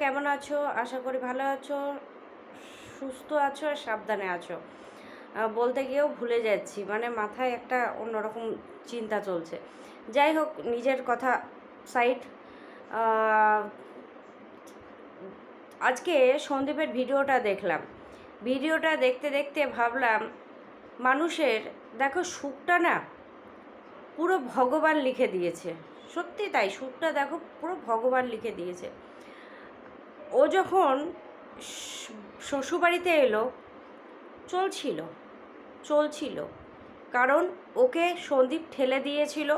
কেমন আছো? আশা করি ভালো আছো, সুস্থ আছো আর সাবধানে আছো। বলতে গিয়েও ভুলে যাচ্ছি মানে মাথায় একটা অন্যরকম চিন্তা চলছে। যাই হোক, নিজের কথা সাইড আজকে সন্দীপের ভিডিওটা দেখলাম। ভিডিওটা দেখতে দেখতে ভাবলাম, মানুষের, দেখো সুখটা না পুরো ভগবান লিখে দিয়েছে। সত্যি তাই সুখটা দেখো পুরো ভগবান লিখে দিয়েছে। ও যখন শ্বশুরবাড়িতে এলো, চলছিল চলছিল। কারণ ওকে সন্দীপ ঠেলে দিয়েছিল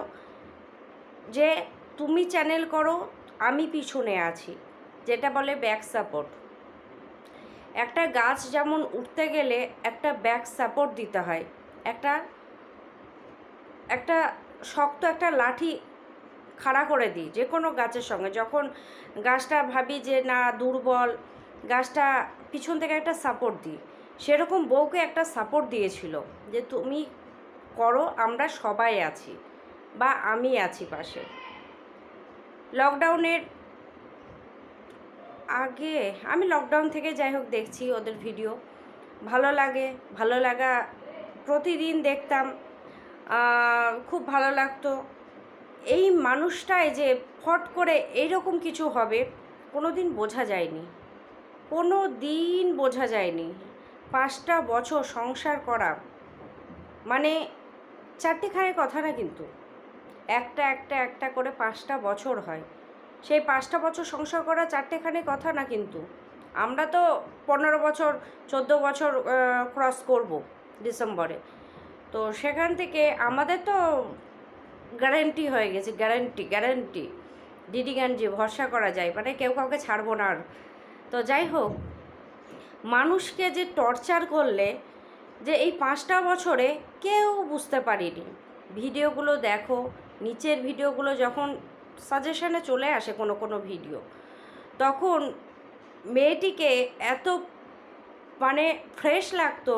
যে, তুমি চ্যানেল করো, আমি পিছনে আছি। যেটা বলে ব্যাক সাপোর্ট। একটা গাছ যেমন উঠতে গেলে একটা ব্যাক সাপোর্ট দিতে হয়। একটা একটা শক্ত একটা লাঠি খাড়া করে দিই, যে কোনো গাছের সঙ্গে। যখন গাছটা ভাবি যে না, দুর্বল, গাছটা পিছন থেকে একটা সাপোর্ট দিই। সেরকম বউকে একটা সাপোর্ট দিয়েছিল যে, তুমি করো, আমরা সবাই আছি বা আমি আছি পাশে। লকডাউনের আগে, আমি লকডাউন থেকে যাই হোক দেখছি ওদের ভিডিও ভালো লাগে, ভালো লাগা, প্রতিদিন দেখতাম। খুব ভালো লাগতো। এই মানুষটাই যে ফট করে এইরকম কিছু হবে কোনো দিন বোঝা যায়নি। কোনো দিন বোঝা যায়নি। পাঁচটা বছর সংসার করা মানে চারটেখানের কথা না কিন্তু। একটা একটা একটা করে পাঁচটা বছর হয়। সেই পাঁচটা বছর সংসার করা চারটেখানে কথা না কিন্তু। আমরা তো পনেরো বছর, চোদ্দ বছর ক্রস করব ডিসেম্বরে। তো সেখান থেকে আমাদের তো গ্যারেন্টি হয়ে গেছে, গ্যারেন্টি গ্যারেন্টি। ডিডি গাঞ্জি ভরসা করা যায়? মানে কেউ কাউকে ছাড়বো না আর। তো যাই হোক, মানুষকে যে টর্চার করলে, যে এই পাঁচটা বছরে কেউ বুঝতে পারিনি। ভিডিওগুলো দেখো, নিচের ভিডিওগুলো যখন সাজেশনে চলে আসে কোনো কোনো ভিডিও, তখন মেয়েটিকে এত মানে ফ্রেশ লাগতো।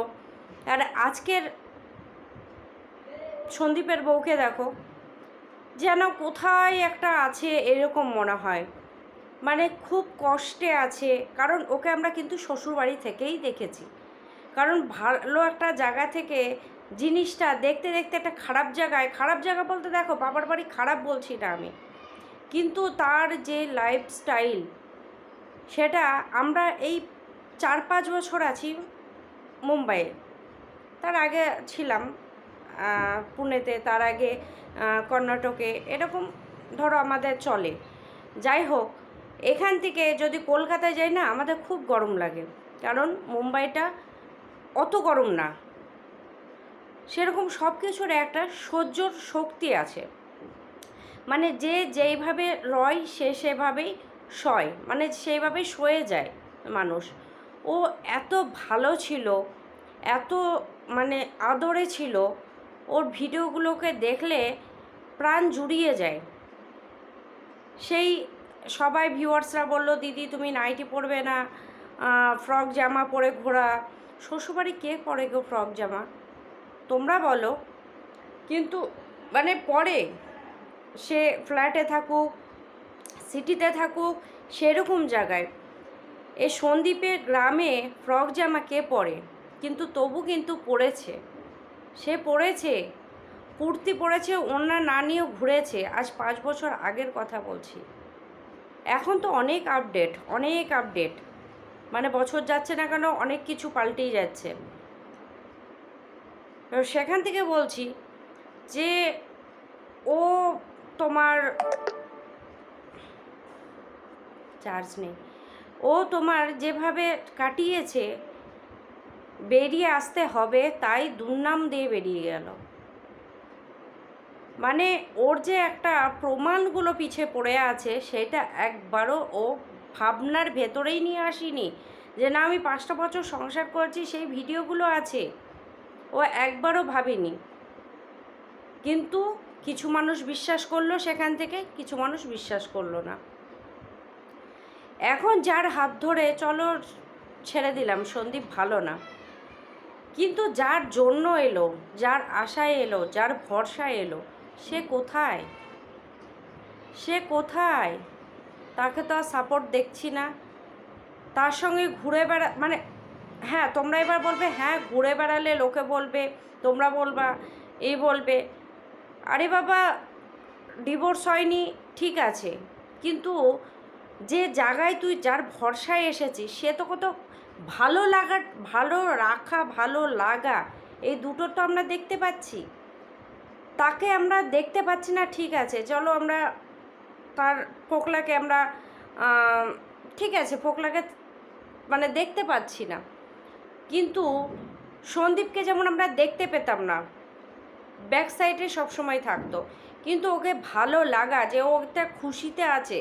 আর আজকের সন্দীপের বউকে দেখো যেন কোথায় একটা আছে এরকম মনে হয়। মানে খুব কষ্টে আছে, কারণ ওকে আমরা কিন্তু শ্বশুরবাড়ি থেকেই দেখেছি। কারণ ভালো একটা জায়গা থেকে জিনিসটা দেখতে দেখতে একটা খারাপ জায়গায়, খারাপ জায়গা বলতে দেখো বাবার বাড়ি খারাপ বলছি না আমি। কিন্তু তার যে লাইফস্টাইল সেটা আমরা এই চার পাঁচ বছর আছি মুম্বাইয়ে। তার আগে ছিলাম। পুনেতে, তার আগে কর্ণাটকে, এরকম ধরো আমাদের চলে। যাই হোক, এখান থেকে যদি কলকাতায় যাই না, আমাদের খুব গরম লাগে। কারণ মুম্বাইটা অত গরম না। সেরকম সব কিছুর একটা সহ্যর শক্তি আছে। মানে যে যেইভাবে রয়, সে সেভাবেই সয় মানে সেইভাবেই সয়ে যায় মানুষ। ও এত ভালো ছিল, এত মানে আদরে ছিল ওর ভিডিওগুলোকে দেখলে প্রাণ জুড়িয়ে যায়। সেই সবাই ভিউয়ার্সরা বলল, দিদি, তুমি নাইটি পরবে না ফ্রক জামা পরে ঘোরা। শ্বশুরবাড়ি কে পরে গো ফ্রক জামা? তোমরা বলো। কিন্তু মানে পরে সে ফ্ল্যাটে থাকুক সিটিতে থাকুক, সেরকম জায়গায়। এ সন্দ্বীপের গ্রামে ফ্রক জামা কে পরে? কিন্তু তবু কিন্তু পড়েছে। সে পড়েছে, কুর্তি পরেছে ওনার না নিয়েও ঘুরেছে। আজ পাঁচ বছর আগের কথা বলছি। এখন তো অনেক আপডেট অনেক আপডেট মানে বছর যাচ্ছে না কেন, অনেক কিছু পাল্টেই যাচ্ছে। সেখান থেকে বলছি যে, ও তোমার চার্জ নেই। ও তোমার যেভাবে কাটিয়েছে বেরিয়ে আসতে হবে, তাই দুর্নাম দিয়ে বেরিয়ে গেল। মানে ওর যে একটা প্রমাণগুলো পিছে পড়ে আছে, সেটা একবারও ও ভাবনার ভেতরেই নিয়ে আসিনি যে না, আমি পাঁচটা বছর সংসার করেছি, সেই ভিডিওগুলো আছে। ও একবারও ভাবেনি। কিন্তু কিছু মানুষ বিশ্বাস করল সেখান থেকে, কিছু মানুষ বিশ্বাস করল না। এখন যার হাত ধরে, চলো, ছেড়ে দিলাম, সন্দীপ ভালো না। কিন্তু যার জন্য এলো, যার আশায় এলো, যার ভরসায় এলো, সে কোথায়? সে কোথায়? তাকে তো আর সাপোর্ট দেখছি না। তার সঙ্গে ঘুরে বেড়া মানে হ্যাঁ তোমরা এবার বলবে হ্যাঁ ঘুরে বেড়ালে লোকে বলবে, তোমরা বলবা এই বলবে। আরে বাবা ডিভোর্স হয়নি, ঠিক আছে। কিন্তু যে জায়গায় তুই, যার ভরসায় এসেছিস, সে তো কত ভালো লাগা, ভালো রাখা, ভালো লাগা, এই দুটো তো আমরা দেখতে পাচ্ছি। তাকে আমরা দেখতে পাচ্ছি না, ঠিক আছে, চলো আমরা তার ফোকলাকে আমরা ঠিক আছে, ফোকলাকে মানে দেখতে পাচ্ছি না। কিন্তু সন্দীপকে যেমন আমরা দেখতে পেতাম না, ব্যাক সাইডে সবসময় থাকতো। কিন্তু ওকে ভালো লাগা, যে ও একটা খুশিতে আছে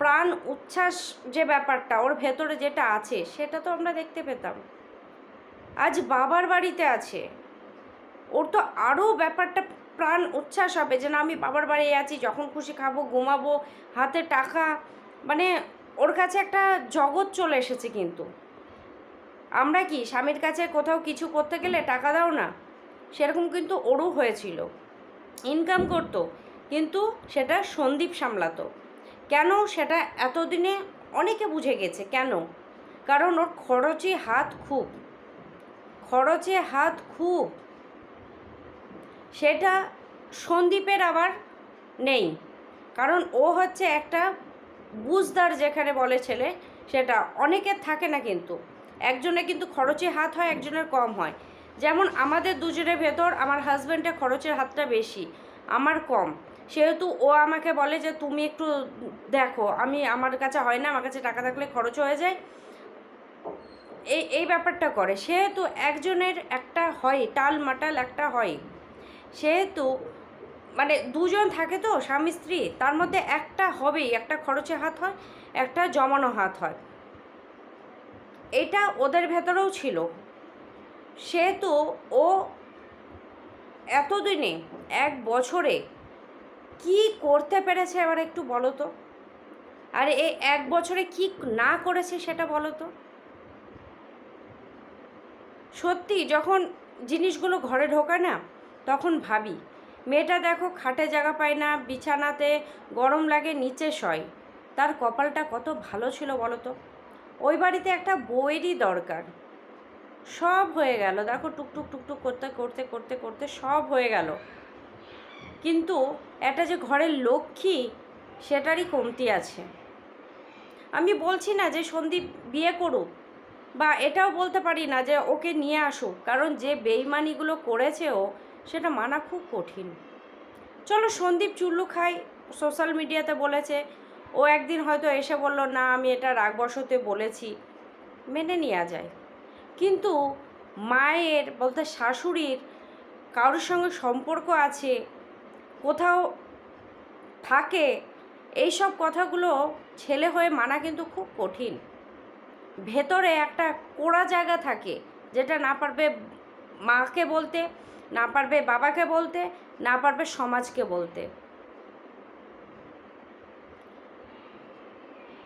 প্রাণ উচ্ছ্বাস যে ব্যাপারটা, ওর ভেতরে যেটা আছে, সেটা তো আমরা দেখতে পেতাম। আজ বাবার বাড়িতে আছে। ওর তো আরও ব্যাপারটা প্রাণ উচ্ছ্বাস হবে যে না, আমি বাবার বাড়ি আছি, যখন খুশি খাব, ঘুমাবো, হাতে টাকা মানে ওর কাছে একটা জগৎ চলে এসেছে কিন্তু। আমরা কি, স্বামীর কাছে কোথাও কিছু করতে গেলে টাকা দাও না? সেরকম কিন্তু ওরও হয়েছিল। ইনকাম করতো, কিন্তু সেটা সন্দীপ সামলাতো। কেন সেটা এতদিনে অনেকে বুঝে গেছে, কেন? কারণ ওর খরচে হাত খুব। খরচে হাত খুব। সেটা সন্দীপের আবার নেই। কারণ ও হচ্ছে একটা বুঝদার যেখানে বলে ছেলে, সেটা অনেকের থাকে না কিন্তু। একজনের কিন্তু খরচে হাত হয়, একজনের কম হয়। যেমন আমাদের দুজনের ভেতর আমার হাজব্যান্ডের খরচের হাতটা বেশি, আমার কম। সেহেতু ও আমাকে বলে যে, তুমি একটু দেখো, আমি, আমার কাছে হয় না, আমার কাছে টাকা থাকলে খরচ হয়ে যায়। এই এই ব্যাপারটা করে। সেহেতু একজনের একটা হয়, টাল মাটাল একটা হয়। সেহেতু মানে দুজন থাকে তো, স্বামী, স্ত্রী, তার মধ্যে একটা হবেই, একটা খরচে হাত হয়, একটা জমানো হাত হয়। এটা ওদের ভেতরেও ছিল। সেহেতু ও এতদিনে, এক বছরে কি করতে পেরেছে এবার একটু বলো তো? আর এই এক বছরে কি না করেছে সেটা বলো তো? সত্যি, যখন জিনিসগুলো ঘরে ঢোকায় না, তখন ভাবি, মেয়েটা দেখো খাটে জায়গা পায় না, বিছানাতে গরম লাগে, নিচে শয়। তার কপালটা কত ভালো ছিল বলো তো? ওই বাড়িতে একটা বইয়েরই দরকার। সব হয়ে গেল। দেখো টুকটুক টুকটুক করতে করতে করতে করতে সব হয়ে গেল। কিন্তু একটা যে ঘরের লক্ষ্মী, সেটারই কমতি আছে। আমি বলছি না যে সন্দীপ বিয়ে করুক, বা এটাও বলতে পারি না যে ওকে নিয়ে আসুক, কারণ যে বেইমানিগুলো করেছে ও, সেটা মানা খুব কঠিন। চলো সন্দীপ চুল্লু খাই, সোশ্যাল মিডিয়াতে বলেছে, ও একদিন হয়তো এসে বলল, না, আমি এটা রাগবশতে বলেছি। মেনে নেওয়া যায়। কিন্তু মায়ের, বলতে শাশুড়ির, কারোর সঙ্গে সম্পর্ক আছে কোথাও থাকে, এইসব কথাগুলো ছেলে হয়ে মানা কিন্তু খুব কঠিন। ভেতরে একটা কোড়া জায়গা থাকে, যেটা না পারবে মাকে বলতে, না পারবে বাবাকে বলতে, না পারবে সমাজকে বলতে।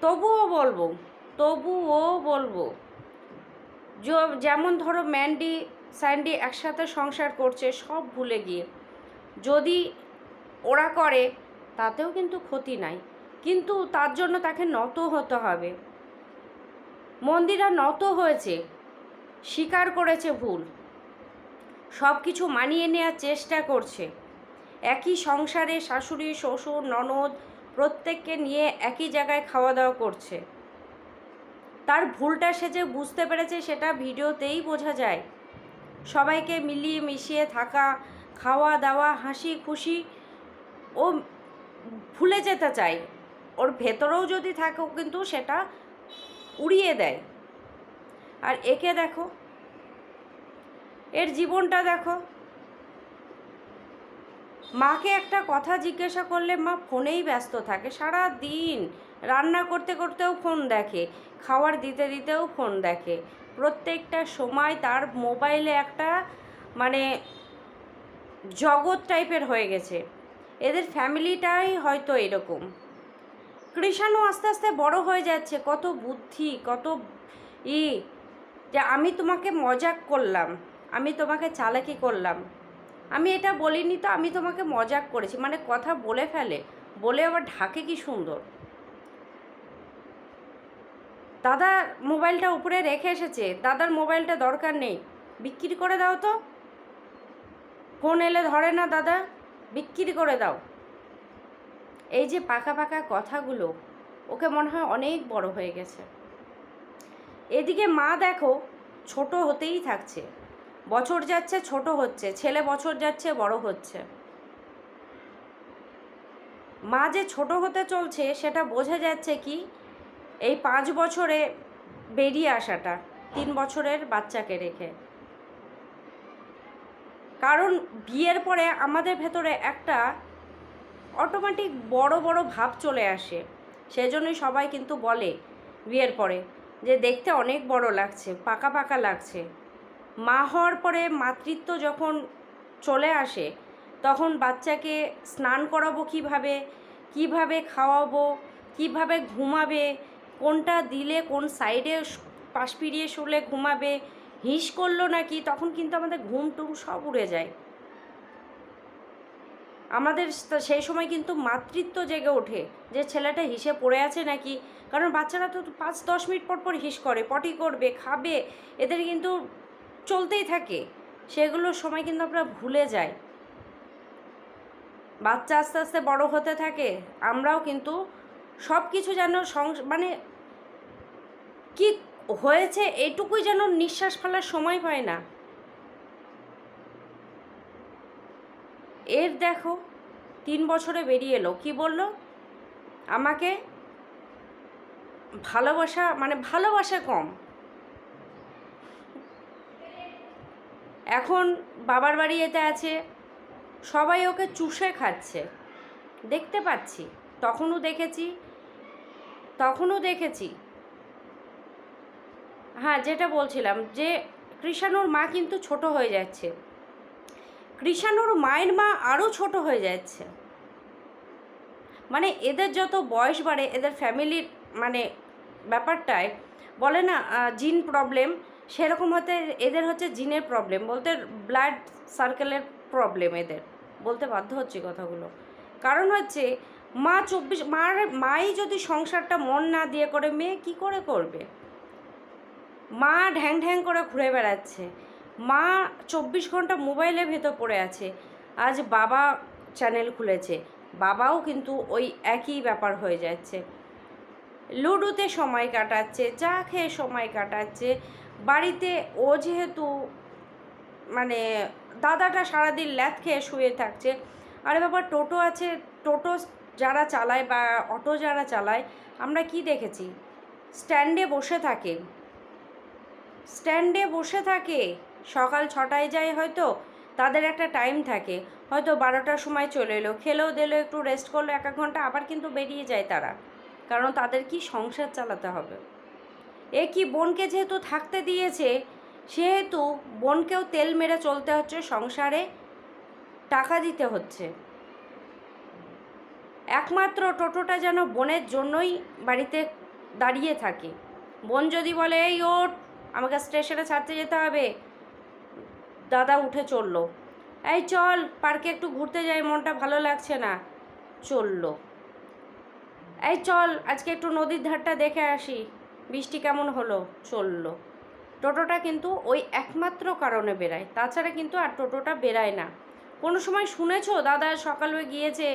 তবুও বলব তবুও বলব যেমন ধরো ম্যান্ডি, স্যান্ডি একসাথে সংসার করছে, সব ভুলে গিয়ে। যদি ওরা করে, তাতেও কিন্তু ক্ষতি নাই। কিন্তু তার জন্য তাকে নত হতে হবে। মন্দিরা নত হয়েছে, স্বীকার করেছে ভুল। সব কিছু মানিয়ে নেওয়ার চেষ্টা করছে। একই সংসারে শাশুড়ি, শ্বশুর, ননদ প্রত্যেককে নিয়ে একই জায়গায় খাওয়া দাওয়া করছে। তার ভুলটা সে যে বুঝতে পেরেছে সেটা ভিডিওতেই বোঝা যায়। সবাইকে মিলিয়ে মিশিয়ে থাকা খাওয়া দাওয়া হাসি খুশি ও ভুলে যেতে চায়। ওর ভেতরেও যদি থাকে, ও কিন্তু সেটা উড়িয়ে দেয়। আর একে দেখো, এর জীবনটা দেখো। মাকে একটা কথা জিজ্ঞাসা করলে মা ফোনেই ব্যস্ত থাকে। সারা দিন রান্না করতে করতেও ফোন দেখে, খাবার দিতে দিতেও ফোন দেখে। প্রত্যেকটা সময় তার মোবাইলে একটা মানে জগৎ টাইপের হয়ে গেছে। এদের ফ্যামিলিটাই হয়তো এরকম। কৃষাণু আস্তে আস্তে বড় হয়ে যাচ্ছে, কত বুদ্ধি, কত ই, যে আমি তোমাকে মজাক করলাম, আমি তোমাকে চালাকি করলাম। আমি এটা বলিনি তো, আমি তোমাকে মজাক করেছি। মানে কথা বলে ফেলে, বলে আবার ঢাকে কি সুন্দর। দাদা মোবাইলটা উপরে রেখে এসেছে, দাদার মোবাইলটা দরকার নেই। বিক্রি করে দাও তো। ফোন এলে ধরে না দাদা। বিক্রি করে দাও। এই যে পাকা পাকা কথাগুলো, ওকে মনে হয় অনেক বড় হয়ে গেছে। এদিকে মা দেখো, ছোট হতেই থাকছে। বছর যাচ্ছে, ছোট হচ্ছে। ছেলে বছর যাচ্ছে, বড় হচ্ছে। মা যে ছোট হতে চলছে, সেটা বোঝা যাচ্ছে কি, এই পাঁচ বছরে বেরিয়ে আসাটা, তিন বছরের বাচ্চাকে রেখে। কারণ বিয়ের পরে আমাদের ভেতরে একটা অটোমেটিক বড় বড় ভাব চলে আসে। সেজন্যই সবাই কিন্তু বলে বিয়ের পরে যে, দেখতে অনেক বড় লাগছে, পাকা পাকা লাগছে। মা হওয়ার পরে মাতৃত্ব যখন চলে আসে, তখন বাচ্চাকে স্নান করাবো কীভাবে কীভাবে খাওয়াবো, কীভাবে ঘুমাবে, কোনটা দিলে কোন সাইডে পাশ ফিরিয়ে শুলে ঘুমাবে হিস করল নাকি, তখন কিন্তু আমাদের ঘুম টুম সব উড়ে যায়। আমাদের সেই সময় কিন্তু মাতৃত্ব জেগে ওঠে যে ছেলেটা হিসে পড়ে আছে নাকি। কারণ বাচ্চারা তো পাঁচ, দশ মিনিট পর পর হিস করে, পটি করবে, খাবে, এদের কিন্তু চলতেই থাকে। সেগুলোর সময় কিন্তু আমরা ভুলে যাই। বাচ্চা আস্তে আস্তে বড় হতে থাকে, আমরাও কিন্তু সব কিছু যেন মানে কি হয়েছে, এটুকুই যেন নিঃশ্বাস ফেলার সময় পায় না। এর দেখো, তিন বছরে বেরিয়ে এলো। কি বলল? আমাকে ভালোবাসা মানে ভালোবাসা কম। এখন বাবার বাড়ি এতে আছে, সবাই ওকে চুষে খাচ্ছে। দেখতে পাচ্ছি, তখনও দেখেছি তখনও দেখেছি। হ্যাঁ যেটা বলছিলাম যে কৃষাণুর মা কিন্তু ছোট হয়ে যাচ্ছে। কৃষাণুর মায়ের মা আরও ছোট হয়ে যাচ্ছে। মানে এদের যত বয়স বাড়ে, এদের ফ্যামিলির মানে ব্যাপারটায় বলে না জিন প্রবলেম, সেরকম হতে এদের হচ্ছে জিনের প্রবলেম, বলতে ব্লাড সার্কেলের প্রবলেম এদের, বলতে বাধ্য হচ্ছে কথাগুলো। কারণ হচ্ছে মা চব্বিশ, মার, মাই যদি সংসারটা মন না দিয়ে করে, মেয়ে কি করে করবে? মা ঢ্যাং ঢ্যাং করে ঘুরে বেড়াচ্ছে। মা চব্বিশ ঘণ্টা মোবাইলের ভেতর পড়ে আছে। আজ বাবা চ্যানেল খুলেছে। বাবাও কিন্তু ওই একই ব্যাপার হয়ে যাচ্ছে। লুডোতে সময় কাটাচ্ছে, চা খেয়ে সময় কাটাচ্ছে। বাড়িতে ও যেহেতু মানে দাদাটা সারাদিন ল্যাথ খেয়ে শুয়ে থাকছে। আরে বাবা, টোটো আছে, টোটো যারা চালায় বা অটো যারা চালায়, আমরা কি দেখেছি? স্ট্যান্ডে বসে থাকে। স্ট্যান্ডে বসে থাকে। সকাল ছটায় যায় হয়তো, তাদের একটা টাইম থাকে। হয়তো বারোটার সময় চলে এলো খেলেও দিলো, একটু রেস্ট করল, এক এক ঘণ্টা, আবার কিন্তু বেরিয়ে যায় তারা। কারণ তাদের কি সংসার চালাতে হবে? এ কি বোনকে যেহেতু থাকতে দিয়েছে, সেহেতু বোনকেও তেল মেরে চলতে হচ্ছে সংসারে, টাকা দিতে হচ্ছে। একমাত্র টোটোটা যেন বোনের জন্যই বাড়িতে দাঁড়িয়ে থাকে। বোন যদি বলে, এই ওঠ আমাকে স্টেশনে ছাড়তে যেতে হবে। দাদা উঠে চলল। এই চল, পার্কে একটু ঘুরতে যাই, মনটা ভালো লাগছে না। চলল। এই চল, আজকে একটু নদীর ধারটা দেখে আসি, বৃষ্টি কেমন হলো? চলল। টোটোটা কিন্তু ওই একমাত্র কারণে বেরায় তাছাড়া কিন্তু আর টোটোটা বেরায় না। কোনো সময় শুনেছো, দাদা সকালে গিয়েছে,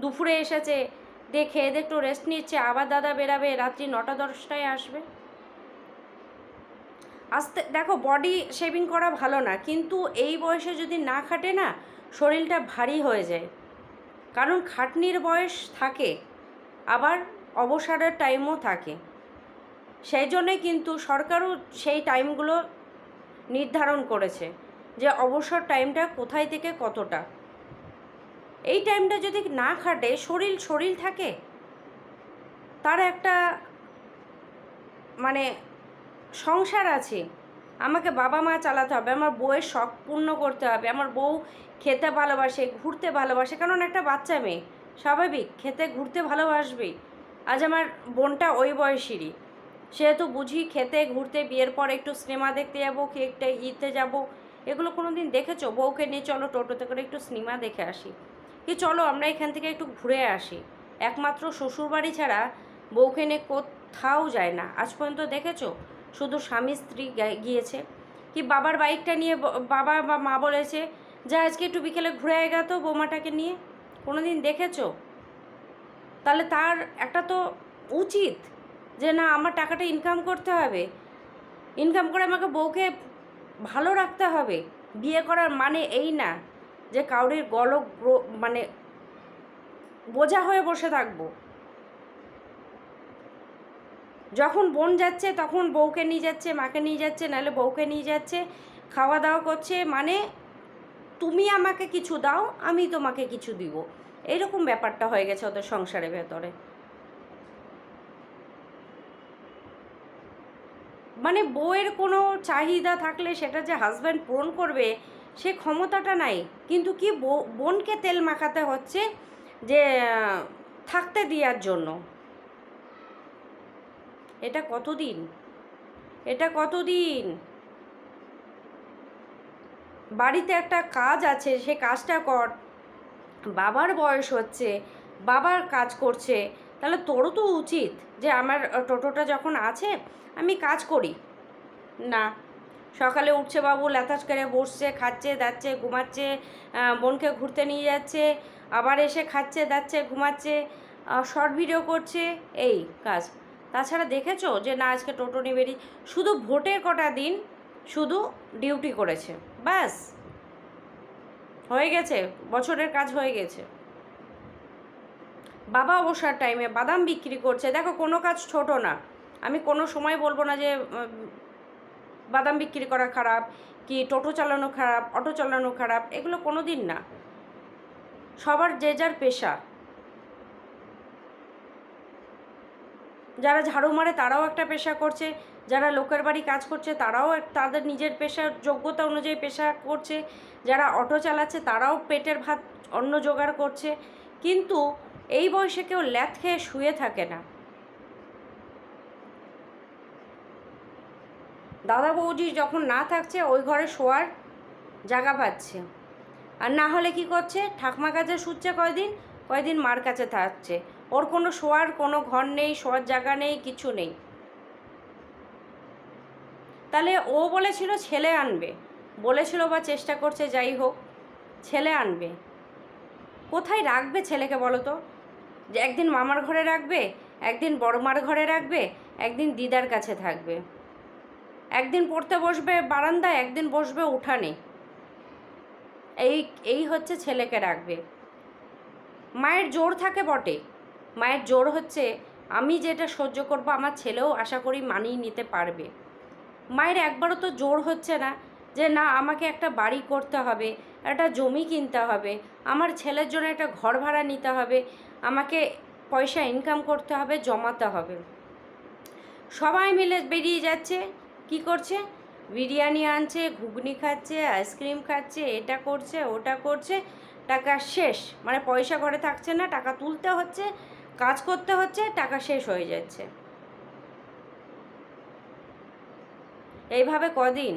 দুপুরে এসেছে, দেখে এদের একটু রেস্ট নিচ্ছে, আবার দাদা বেরাবে রাত্রি নটা দশটায় আসবে? আস্তে, দেখো বডি শেভিং করা ভালো না, কিন্তু এই বয়সে যদি না খাটে না, শরীরটা ভারী হয়ে যায়। কারণ খাটনির বয়স থাকে, আবার অবসরের টাইমও থাকে। সেই জন্যে কিন্তু সরকারও সেই টাইমগুলো নির্ধারণ করেছে, যে অবসর টাইমটা কোথায় থেকে কতটা। এই টাইমটা যদি না খাটে শরীর শরীর থাকে? তার একটা মানে সংসার আছে। আমাকে বাবা মা চালাতে হবে, আমার বউয়ের শখ পূর্ণ করতে হবে, আমার বউ খেতে ভালোবাসে, ঘুরতে ভালোবাসে, কারণ একটা বাচ্চা মেয়ে, স্বাভাবিক, খেতে ঘুরতে ভালোবাসবেই আজ আমার বোনটা ওই বয়সেরই। সেহেতু বুঝি খেতে, ঘুরতে, বিয়ের পর একটু সিনেমা দেখতে যাব কি একটা ইতে যাব, এগুলো কোনো দিন দেখেছ? বউকে নিয়ে চলো টোটোতে করে একটু সিনেমা দেখে আসি। কি চলো আমরা এখান থেকে একটু ঘুরে আসি। একমাত্র শ্বশুরবাড়ি ছাড়া বউকে নিয়ে কোথাও যায় না। আজ পর্যন্ত দেখেছ? শুধু স্বামী স্ত্রী গিয়েছে। কি বাবার বাইকটা নিয়ে বাবা বা মা বলেছে, যা আজকে একটু বিকেলে ঘুরে আয় তো বৌমাটাকে নিয়ে। কোনো দিন দেখেছ? তাহলে তার একটা তো উচিত যে, না, আমার টাকাটা ইনকাম করতে হবে। ইনকাম করে আমাকে বউকে ভালো রাখতে হবে। বিয়ে করার মানে এই না যে, কাউরির গল মানে বোঝা হয়ে বসে থাকব। যখন বোন যাচ্ছে, তখন বউকে নিয়ে যাচ্ছে, মাকে নিয়ে যাচ্ছে, নাহলে বউকে নিয়ে যাচ্ছে, খাওয়া দাওয়া করছে মানে তুমি আমাকে কিছু দাও, আমি তোমাকে কিছু দিব। এরকম ব্যাপারটা হয়ে গেছে ওদের সংসারের ভেতরে। মানে বউয়ের কোনো চাহিদা থাকলে সেটা যে হাজব্যান্ড পূরণ করবে, সে ক্ষমতাটা নাই। কিন্তু কি বোনকে তেল মাখাতে হচ্ছে যে, থাকতে দেওয়ার জন্য? এটা কতদিন? এটা কতদিন? বাড়িতে একটা কাজ আছে, সে কাজটা কর। বাবার বয়স হচ্ছে, বাবার কাজ করছে, তাহলে তোরও তো উচিত যে আমার টোটোটা যখন আছে, আমি কাজ করি। না, সকালে উঠছে বাবু লেতাস করে বসছে, খাচ্ছে, দাচ্ছে, ঘুমাচ্ছে বোনকে ঘুরতে নিয়ে যাচ্ছে, আবার এসে খাচ্ছে, দাচ্ছে, ঘুমাচ্ছে শর্ট ভিডিও করছে, এই কাজ। তাছাড়া দেখেছ যে না, আজকে টোটো নিয়ে শুধু ভোটের কটা দিন শুধু ডিউটি করেছে। ব্যাস। হয়ে গেছে। বছরের কাজ হয়ে গেছে। বাবা অবসর টাইমে বাদাম বিক্রি করছে। দেখো, কোনো কাজ ছোট না। আমি কোনো সময় বলব না যে বাদাম বিক্রি করা খারাপ, কি টোটো চালানো খারাপ, অটো চালানো খারাপ, এগুলো কোনো দিন না। সবার যে যার পেশা। যারা ঝাড়ু মারে তারাও একটা পেশা করছে, যারা লোকের বাড়ি কাজ করছে তারাও তাদের নিজের পেশার যোগ্যতা অনুযায়ী পেশা করছে, যারা অটো চালাচ্ছে তারাও পেটের ভাত অন্ন জোগাড় করছে, কিন্তু এই বয়সে কেউ ল্যাথ খেয়ে শুয়ে থাকে না। দাদা বৌজি যখন না থাকছে ওই ঘরে শোয়ার জায়গা পাচ্ছে। আর না হলে কি করছে? ঠাকমা কাছে শুচ্ছে কয়দিন কয়দিন মার কাছে থাকছে। ওর কোনো শোয়ার, কোনো ঘর নেই, শোয়ার জায়গা নেই, কিছু নেই। তাহলে ও বলেছিল ছেলে আনবে। বলেছিল বা চেষ্টা করছে, যাই হোক, ছেলে আনবে। কোথায় রাখবে ছেলেকে বলো তো? যে একদিন মামার ঘরে রাখবে, একদিন বড়মার ঘরে রাখবে, একদিন দিদার কাছে থাকবে। একদিন পড়তে বসবে বারান্দায়, একদিন বসবে উঠানে। এই এই হচ্ছে ছেলেকে রাখবে। মায়ের জোর থাকে বটে। মায়ের জোর হচ্ছে, আমি যেটা সহ্য করব, আমার ছেলেও আশা করি মানিয়ে নিতে পারবে। মায়ের একবারও তো জোর হচ্ছে না যে, না, আমাকে একটা বাড়ি করতে হবে, একটা জমি কিনতে হবে, আমার ছেলের জন্য একটা ঘর ভাড়া নিতে হবে, আমাকে পয়সা ইনকাম করতে হবে, জমাতে হবে। সবাই মিলে বেরিয়ে যাচ্ছে। কি করছে? বিরিয়ানি আনছে, ঘুগনি খাচ্ছে আইসক্রিম খাচ্ছে, এটা করছে, ওটা করছে। টাকা শেষ। মানে পয়সা ঘরে থাকছে না, টাকা তুলতে হচ্ছে, কাজ করতে হচ্ছে, টাকা শেষ হয়ে যাচ্ছে। এইভাবে কদিন?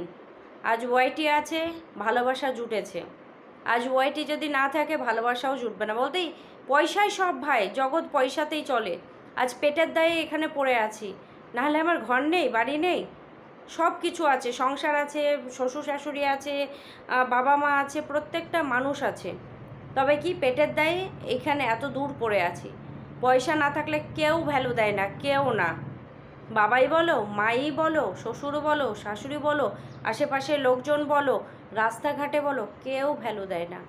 আজ ওয়াইটি আছে, ভালোবাসা জুটেছে। আজ ওয়াইটি যদি না থাকে, ভালোবাসাও জুটবে না। বলতেই পয়সাই সব ভাই, জগৎ পয়সাতেই চলে। আজ পেটের দায়ে এখানে পড়ে আছি। নাহলে আমার ঘর নেই, বাড়ি নেই। সব কিছু আছে, সংসার আছে, শ্বশুর শাশুড়ি আছে বাবা মা আছে, প্রত্যেকটা মানুষ আছে। তবে কি পেটের দায়ে এখানে এত দূর পড়ে আছি? পয়সা না থাকলে কেউ ভ্যালু দেয় না, কেউ না। বাবাই বলো, মাই বলো, শ্বশুর বলো, শাশুড়ি বলো আশেপাশের লোকজন বলো, রাস্তাঘাটে বলো, কেউ ভ্যালু দেয় না।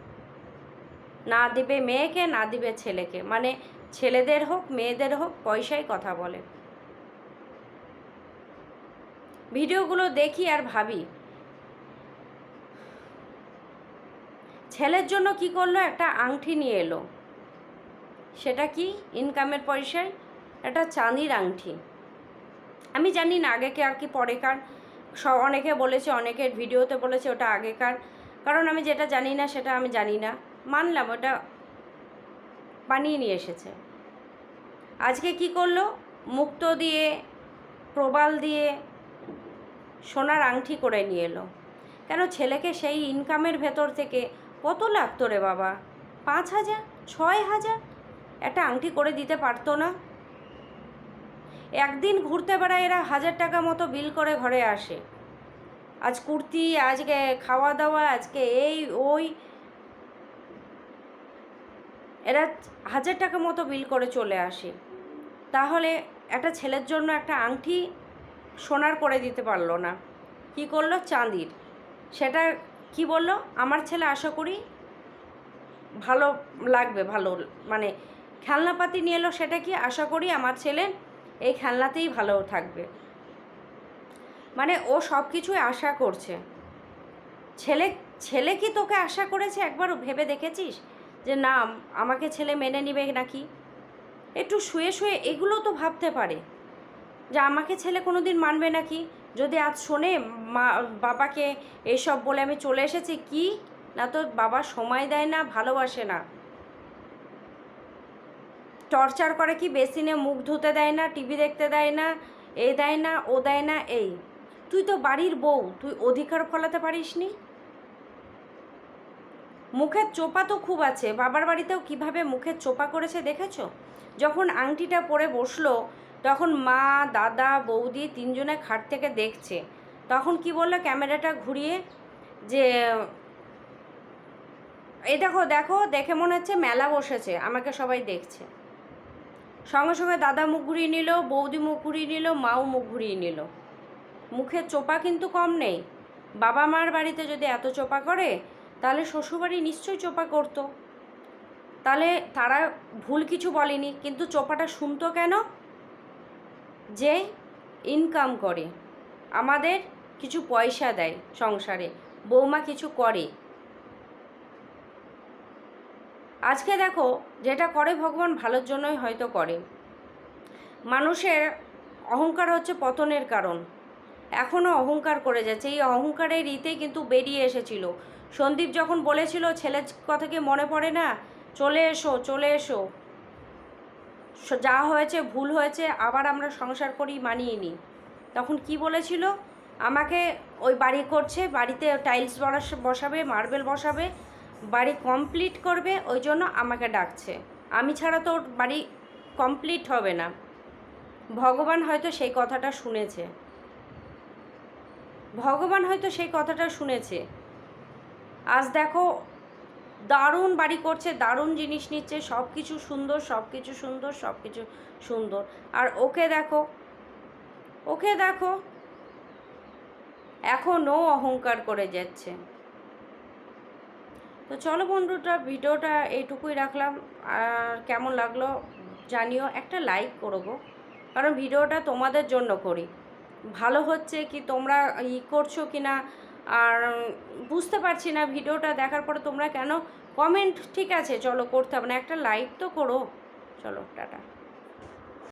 না দিবে মেয়েকে, না দিবে ছেলেকে। মানে ছেলেদের হোক, মেয়েদের হোক, পয়সাই কথা বলে। ভিডিওগুলো দেখি আর ভাবি। ছেলের জন্য কি করল? একটা আংটি নিয়ে এলো। সেটা কি? ইনকামের পয়সায় একটা চাঁদির আংটি আমি জানি না আগেকে আর কি পরেকার। সব অনেকে বলেছে, অনেকের ভিডিওতে বলেছে ওটা আগেকার। কারণ আমি যেটা জানি না, সেটা আমি জানি না। মানলাম, ওটা বানিয়ে নিয়ে এসেছে। আজকে কি করল? মুক্ত দিয়ে, প্রবাল দিয়ে সোনার আংটি করে নিয়ে এলো। কেন ছেলেকে সেই ইনকামের ভেতর থেকে কত লাগতো রে বাবা? পাঁচ হাজার? ছয় হাজার? একটা আংটি করে দিতে পারতো না? একদিন ঘুরতে বেড়ায় এরা হাজার টাকা মতো বিল করে ঘরে আসে। আজ কুর্তি, আজকে খাওয়া দাওয়া আজকে এই, ওই। এরা হাজার টাকা মতো বিল করে চলে আসে। তাহলে একটা ছেলের জন্য একটা আংটি সোনার করে দিতে পারল না। কি করল? চাঁদির। সেটা কি বলল? আমার ছেলে আশা করি ভালো লাগবে, ভালো মানে খেলনাপাতি নিয়ে এলো সেটা কি? আশা করি আমার ছেলে এই খেলনাতেই ভালো থাকবে। মানে ও সব কিছুই আশা করছে। ছেলে ছেলে কি তোকে আশা করেছে একবার ভেবে দেখেছিস? যে না, আমাকে ছেলে মেনে নিবে নাকি? একটু শুয়ে শুয়ে এগুলো তো ভাবতে পারে। যে আমাকে ছেলে কোনো দিন মানবে নাকি? যদি আজ শোনে, মা, বাবাকে এসব বলে আমি চলে এসেছি, কি? না তো বাবা সময় দেয় না, ভালোবাসে না। টর্চার করে কি বেসিনে মুখ ধুতে দেয় না, টিভি দেখতে দেয় না, এ দেয় না, ও দেয় না, এই। তুই তো বাড়ির বউ, তুই অধিকার ফলাতে পারিস নি মুখের চোপা তো খুব আছে, বাবার বাড়িতেও কীভাবে মুখের চোপা করেছে দেখেছ? যখন আংটিটা পরে বসল তখন মা, দাদা, বৌদি তিনজনে খাট থেকে দেখছে। তখন কি বলল ক্যামেরাটা ঘুরিয়ে যে, এই দেখো দেখো, দেখে মনে হচ্ছে মেলা বসেছে, আমাকে সবাই দেখছে। সঙ্গে সঙ্গে দাদা মুখ ঘুরিয়ে নিল, বৌদি মুখ ঘুরিয়ে নিল, মাও মুখ ঘুরিয়ে নিল। মুখের চোপা কিন্তু কম নেই। বাবা মার বাড়িতে যদি এত চোপা করে, তাহলে শ্বশুরবাড়ি নিশ্চয়ই চোপা করতো। তাহলে তারা ভুল কিছু বলেনি, কিন্তু চোপাটা শুনতো কেন? যে ইনকাম করে, আমাদের কিছু পয়সা দেয় সংসারে, বৌমা কিছু করে। আজকে দেখো, যেটা করে ভগবান ভালোর জন্যই হয়তো করে। মানুষের অহংকার হচ্ছে পতনের কারণ। এখনও অহংকার করে যাচ্ছে। এই অহংকারের রীতে কিন্তু বেরিয়ে এসেছিল। সন্দীপ যখন বলেছিল, ছেলের কথা কি মনে পড়ে না? চলে এসো চলে এসো। যা হয়েছে, ভুল হয়েছে, আবার আমরা সংসার করি, মানিয়ে নিই। তখন কি বলেছিল? আমাকে ওই বাড়ি করছে, বাড়িতে টাইলস বসাবে, মার্বেল বসাবে, বাড়ি কমপ্লিট করবে, ওই জন্য আমাকে ডাকছে। আমি ছাড়া তো বাড়ি কমপ্লিট হবে না। ভগবান হয়তো সেই কথাটা শুনেছে। ভগবান হয়তো সেই কথাটা শুনেছে। আজ দেখো দারুণ বাড়ি করছে, দারুণ জিনিস নিচ্ছে সব কিছু সুন্দর সব কিছু সুন্দর সব কিছু সুন্দর। আর ওকে দেখো ওকে দেখো এখনও অহংকার করে যাচ্ছে। তো চলো বন্ধুটা ভিডিওটা এইটুকুই রাখলাম। আর কেমন লাগল জানিও, একটা লাইক করব। কারণ ভিডিওটা তোমাদের জন্য করি। ভালো হচ্ছে কি তোমরা ই করছ কি না আর বুঝতে পারছি না ভিডিওটা দেখার পরে তোমরা কেন? কমেন্ট ঠিক আছে, চলো করতে হবে না, একটা লাইক তো করো। চলো, টাটা।